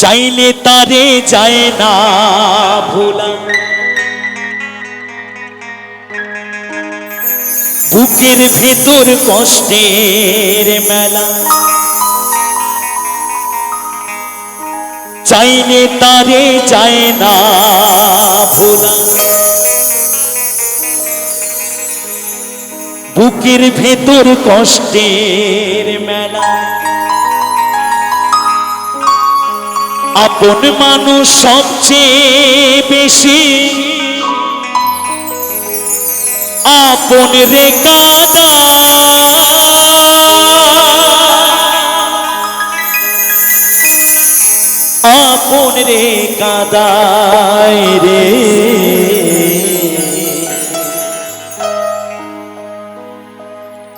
চাইলে তারে যায় না ভোলা বুকের ভেতর কষ্টের মেলা। চাইলে তারে যায় না ভোলা বুকের ভেতর কষ্টের মেলা। আপন মানুষ সবচেয়ে বেশি। আপন রে কাদা। আপন রে কাদায় রে।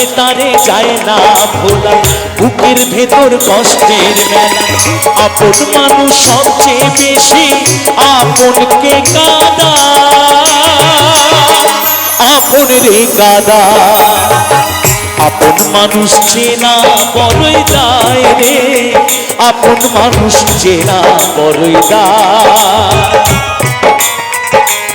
চাইলে তারে যায় না ভোলা বুকের ভেতর কষ্টের মেলা। আপন মানুষ সবচেয়ে বেশি আপনকে কাদা। আপন রে কাদা। আপন মানুষ চেনা বড়ই দায় রে। আপন মানুষ চেনা বড়ই দায়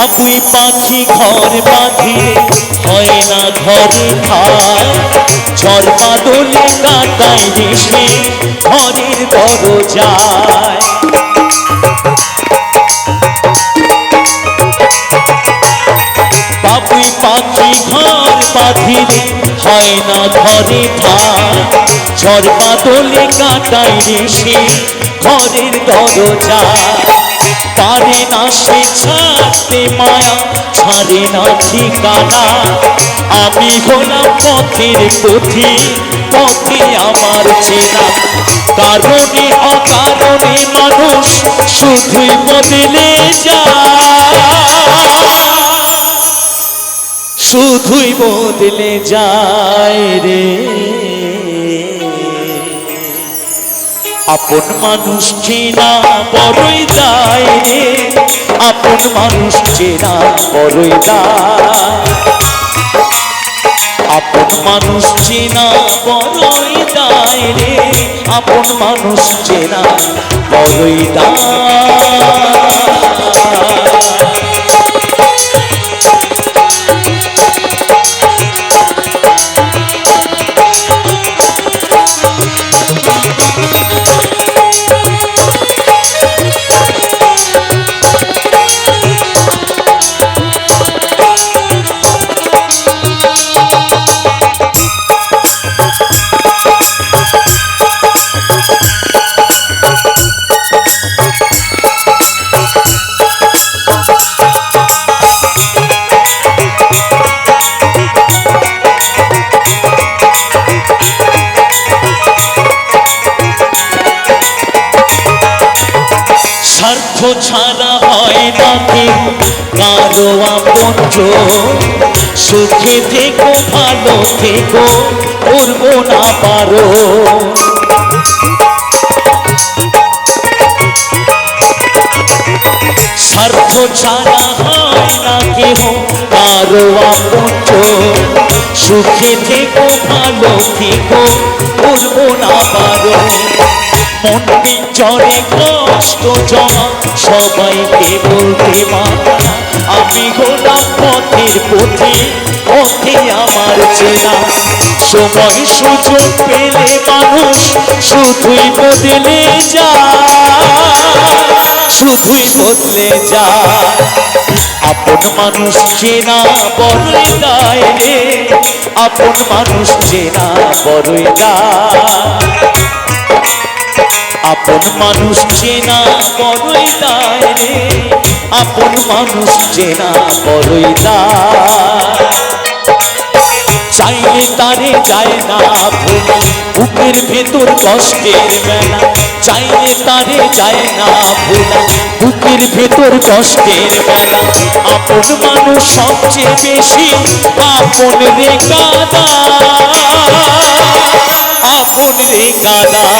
বাবুই পাখি ঘর বাঁধিয়ে, হয় না ঘরে ঠাই ঝড় বাদলে কাটায় হেসে ঘরের দরজায়। বাবুই পাখি ঘর বাঁধিলে, হয় না ঘরে ঠাই ঝড় বাদলে কাটায় হেসে ঘরের দরজায়। পারে না সে ছাড়তে মায়া, ছাড়ে না ঠিকানা। আমি হলাম পথের পথি, পথে আমার চেনা। কারণে অকারণে মানুষ শুধুই বদলে যায়। শুধুই বদলে যায় রে। আপন মানুষ চেনা বড়ই দায় রে। আপন মানুষ চেনা বড়ই আপন মানুষ চেনা বড়ই দায় রে। আপন মানুষ চেনা বড়ই দায়। স্বার্থ ছাড়া হয় না কেউ কারও আপন সুখে থেকো, ভালো থেকো, করব না পারো। স্বার্থ ছাড়া হয় না কেহ কারও আপন সুখে থেকো, ভালো থেকো, করব না পারো। মন চরে কষ্ট জমা, সবাইকে বলতে মানা আমি হলাম পথের পথে পথে আমার চেনা। সময় সুযোগ পেলে মানুষ শুধুই বদলে যায়, শুধুই বদলে যায়। আপন মানুষ চেনা বড়ই দায় রে, আপন মানুষ চেনা বড়ই দায়। আপন মানুষ চেনা বড়ই দায় রে। আপন মানুষ চেনা বড়ই চাইলে তারে যায় না ভোলা, বুকের ভেতর কষ্টের বেলা চাইলে তারে যায় না ভোলা, বুকের ভেতর কষ্টের বেলা আপন মানুষ সবচেয়ে বেশি আপন রে কাদা। আপন রে কাদা।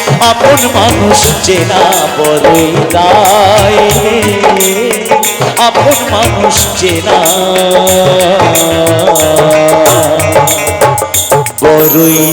আপন মানুষ চেনা বড়ই তাই আপন মানুষ চেনা। বড়ই